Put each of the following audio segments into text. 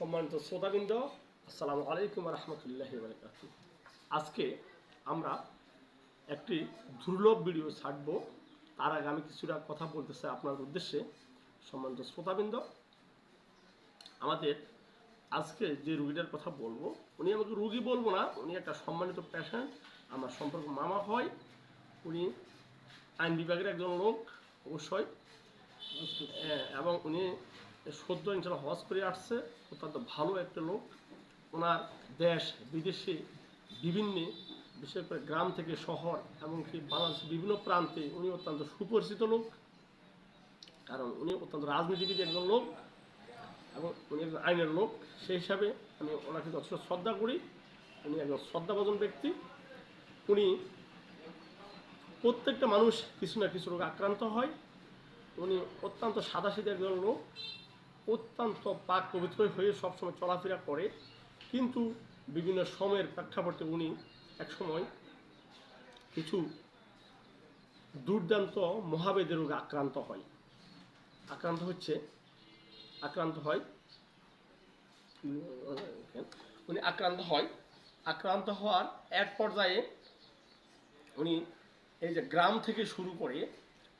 সম্মানিত শ্রোতাবৃন্দ আসসালামু আলাইকুম রহমতুল্লাহ আজকে আমরা একটি দুর্লভ ভিডিও ছাড়ব। তার আগে আমি কিছুটা কথা বলতে চাই আপনার উদ্দেশ্যে সম্মানিত শ্রোতাবৃন্দ। আমাদের আজকে যে রুগীটার কথা বলব উনি আমাকে রুগী বলব না উনি একটা সম্মানিত পেশেন্ট আমার সম্পর্ক মামা হয় উনি আইন বিভাগের একজন লোক অবশ্যই। হ্যাঁ, এবং উনি সদ্য ইনশাল্লাহ হজ করে আসছে। অত্যন্ত ভালো একটা লোক। ওনার দেশ, বিদেশে বিভিন্ন, বিশেষ করে গ্রাম থেকে শহর, এমনকি বাংলাদেশের বিভিন্ন প্রান্তে উনি অত্যন্ত সুপরিচিত লোক। কারণ উনি অত্যন্ত রাজনীতিবিদ একজন লোক এবং উনি একজন আইনের লোক। সেই হিসাবে আমি ওনাকে যথেষ্ট শ্রদ্ধা করি। উনি একজন শ্রদ্ধাভাজন ব্যক্তি। উনি প্রত্যেকটা মানুষ কিছু না কিছু রোগে আক্রান্ত হয়। উনি অত্যন্ত সাদাসিধে একজন লোক। অত্যন্ত পাক পবিত্র হয়ে সবসময় চলাফেরা করে। কিন্তু বিভিন্ন সময়ের প্রেক্ষাপটে উনি একসময় কিছু দুর্দান্ত মহাবেদের রোগে আক্রান্ত হয়। আক্রান্ত হচ্ছে, আক্রান্ত হয়, উনি আক্রান্ত হয়। আক্রান্ত হওয়ার এক পর্যায়ে উনি এই যে গ্রাম থেকে শুরু করে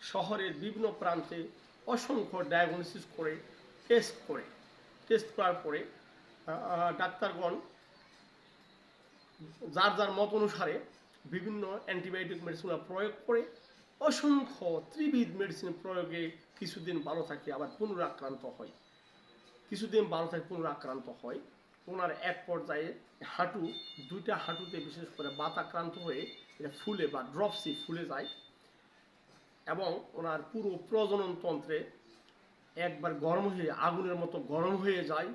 শহরের বিভিন্ন প্রান্তে অসংখ্য ডায়াগনোসিস করে টেস্ট করে টেস্ট করার পরে ডাক্তারগণ যার যার মত অনুসারে বিভিন্ন অ্যান্টিবায়োটিক মেডিসিন প্রয়োগ করে, অসংখ্য ত্রিবিধ মেডিসিন প্রয়োগে কিছুদিন ভালো থাকে, আবার পুনরাক্রান্ত হয়। কিছুদিন ভালো থাকে, পুনরাক্রান্ত হয়। ওনার এক পর্যায়ে হাঁটু, দুইটা হাঁটুতে বিশেষ করে বাতাক্রান্ত হয়ে এটা ফুলে বা ড্রপসি ফুলে যায় এবং ওনার পুরো প্রজনন তন্ত্রে একবার গরম হয়ে, আগুনের মতো গরম হয়ে যায়,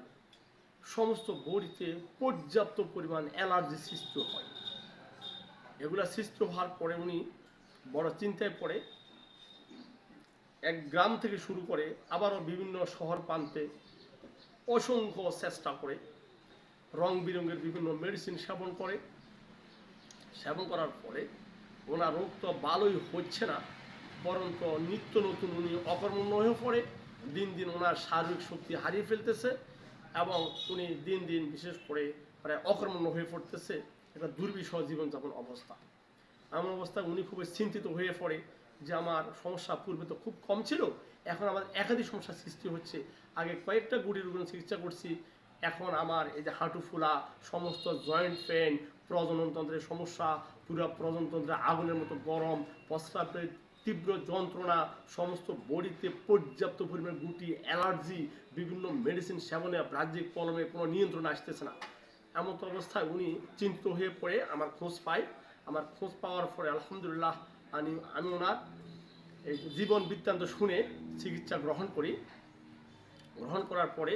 সমস্ত বডিতে পর্যাপ্ত পরিমাণ অ্যালার্জি সৃষ্টি হয়। এগুলা সৃষ্টি হওয়ার পরে উনি বড় চিন্তায় পড়ে। এক গ্রাম থেকে শুরু করে আবারও বিভিন্ন শহর প্রান্তে অসংখ্য চেষ্টা করে রং বেরঙের বিভিন্ন মেডিসিন সেবন করে। সেবন করার পরে ওনার রোগ তো ভালোই হচ্ছে না, বরঞ্চ নিত্য নতুন উনি অকর্মণ্য হয়ে পড়ে। দিন দিন ওনার শারীরিক শক্তি হারিয়ে ফেলতেছে এবং উনি দিন দিন বিশেষ করে প্রায় অকর্মণ্য হয়ে পড়তেছে। একটা দুর্বিষহ জীবনযাপন অবস্থা। এমন অবস্থায় উনি খুবই চিন্তিত হয়ে পড়ে যে আমার সমস্যা পূর্বে তো খুব কম ছিল, এখন আমার একাধিক সমস্যার সৃষ্টি হচ্ছে। আগে কয়েকটা গুড়ির রোগের চিকিৎসা করছি, এখন আমার এই যে হাঁটু ফুলা, সমস্ত জয়েন্ট পেন প্রজননতন্ত্রের সমস্যা, পুরো প্রজনতন্ত্রে আগুনের মতো গরম প্রস্রাবের তীব্র যন্ত্রণা, সমস্ত বডিতে পর্যাপ্ত পরিমাণ গুটি, অ্যালার্জি, বিভিন্ন মেডিসিন সেবনে বাহ্যিক কলমে কোনো নিয়ন্ত্রণ আসতেছে না। এমন অবস্থায় উনি চিন্তিত হয়ে পড়ে, আমার খোঁজ পাই। আমার খোঁজ পাওয়ার পরে আলহামদুলিল্লাহ আমি আমি ওনার এই জীবন বৃত্তান্ত শুনে চিকিৎসা গ্রহণ করি। গ্রহণ করার পরে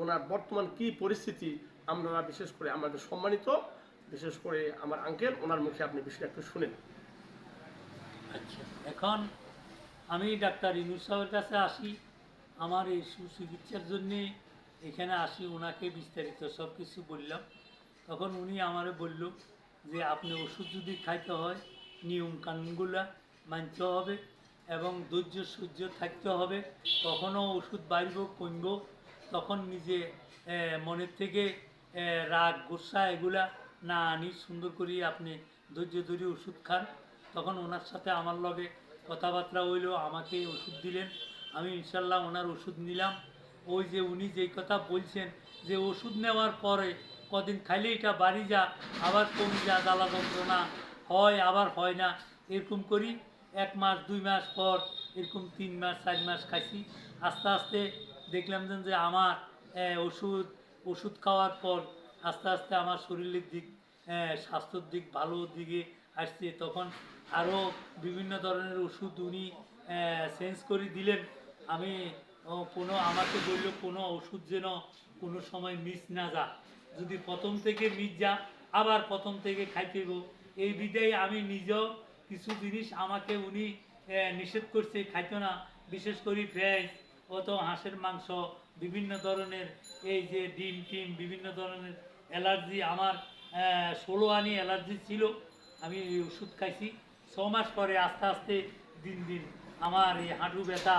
ওনার বর্তমান কি পরিস্থিতি, আমরা বিশেষ করে আমাদের সম্মানিত, বিশেষ করে আমার আঙ্কেল ওনার মুখে আপনি বিষয়টা একটু শুনেন। আচ্ছা। এখন আমি ডাক্তার ইনুস সাহেবের কাছে আসি। আমার এই সুচিকিৎসার জন্যে এখানে আসি ওনাকে বিস্তারিত সব কিছু বললাম। তখন উনি আমারে বলল যে, আপনি ওষুধ যদি খাইতে হয়, নিয়ম কানুনগুলা মানতে হবে এবং ধৈর্য সহ্য থাকতে হবে। কখনো ওষুধ বাড়ব কমব তখন নিজে মনের থেকে রাগ, গোসা এগুলা না আনি সুন্দর করে আপনি ধৈর্য ধরে ওষুধ খান। তখন ওনার সাথে আমার লগে কথাবার্তা হইল, আমাকে ওষুধ দিলেন। আমি ইনশাল্লাহ ওনার ওষুধ নিলাম। ওই যে উনি যেই কথা বলছেন যে ওষুধ নেওয়ার পরে কদিন খাইলে এটা বাড়ি যা, আবার কমে যা, জ্বালা যন্ত্রণা হয়, আবার হয় না, এরকম করি এক মাস, দুই মাস পর এরকম তিন মাস, চার মাস খাইছি। আস্তে আস্তে দেখলাম যে আমার ওষুধ ওষুধ খাওয়ার পর আস্তে আস্তে আমার শরীরের দিক স্বাস্থ্যর দিক ভালো দিকে আসছে, তখন আরও বিভিন্ন ধরনের ওষুধ উনি চেঞ্জ করে দিলেন। আমি কোনো, আমাকে বলল, কোনো ওষুধ যেন কোনো সময় মিস না যা যদি প্রথম থেকে মিস যা, আবার প্রথম থেকে খাইতে। এই বিধায় আমি নিজেও কিছু জিনিস আমাকে উনি নিষেধ করছে, খাইতো না। বিশেষ করে ভেজ অত হাঁসের মাংস, বিভিন্ন ধরনের এই যে ডিম টিম, বিভিন্ন ধরনের অ্যালার্জি আমার ষোলো আনি অ্যালার্জি ছিল। আমি এই ওষুধ খাইছি ছ মাস পরে আস্তে আস্তে দিন দিন আমার এই হাঁটু ব্যথা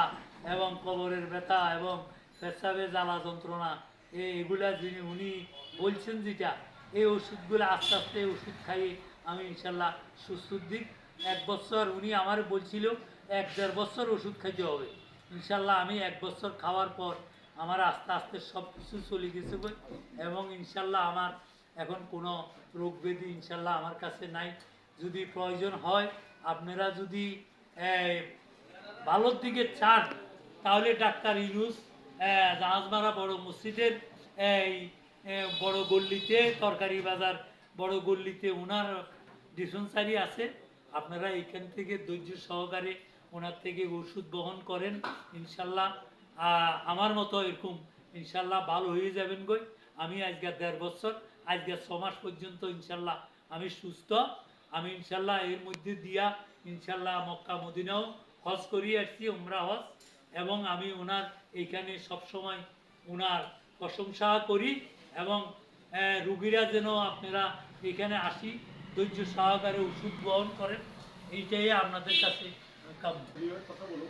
এবং কবরের ব্যথা এবং পেশাবে জ্বালা যন্ত্রণা, এ- এগুলা যিনি উনি বলছেন যেটা, এই ওষুধগুলো আস্তে আস্তে ওষুধ খাইয়ে আমি ইনশাল্লাহ সুস্থ দিক এক বছর উনি আমার বলছিল, এক দেড় বছর ওষুধ খাইতে হবে ইনশাল্লাহ আমি এক বছর খাওয়ার পর আমার আস্তে আস্তে সব কিছু চলে গেছে। এবং ইনশাল্লাহ আমার এখন কোনো রোগ ব্যাধি ইনশাল্লাহ আমার কাছে নাই। যদি প্রয়োজন হয়, আপনারা যদি ভালোর দিকে চান, তাহলে ডাক্তার ইউনুস জাহাজমারা বড় মসজিদের, এই বড় গল্লিতে, তরকারি বাজার বড় গল্লিতে ওনার ডিসেন্সারি আছে। আপনারা এখান থেকে ধৈর্য সহকারে ওনার থেকে ওষুধ বহন করেন, ইনশাল্লাহ। আমার মতো এরকম, ইনশাল্লাহ ভালো হয়ে যাবেন গই। আমি আজকে দেড় বছর আজকে ছ মাস পর্যন্ত ইনশাল্লাহ আমি সুস্থ। আমি ইনশাল্লাহ এর মধ্যে দিয়া ইনশাল্লাহ মক্কা মদিনাও হজ করিয়ে আসছি, উমরা হজ। এবং আমি ওনার এইখানে সবসময় ওনার প্রশংসা করি এবং রুগীরা যেন আপনারা এখানে আসি, ধৈর্য সহকারে ওষুধ গ্রহণ করেন, এইটাই আপনাদের কাছে কাম্য কথা বলুন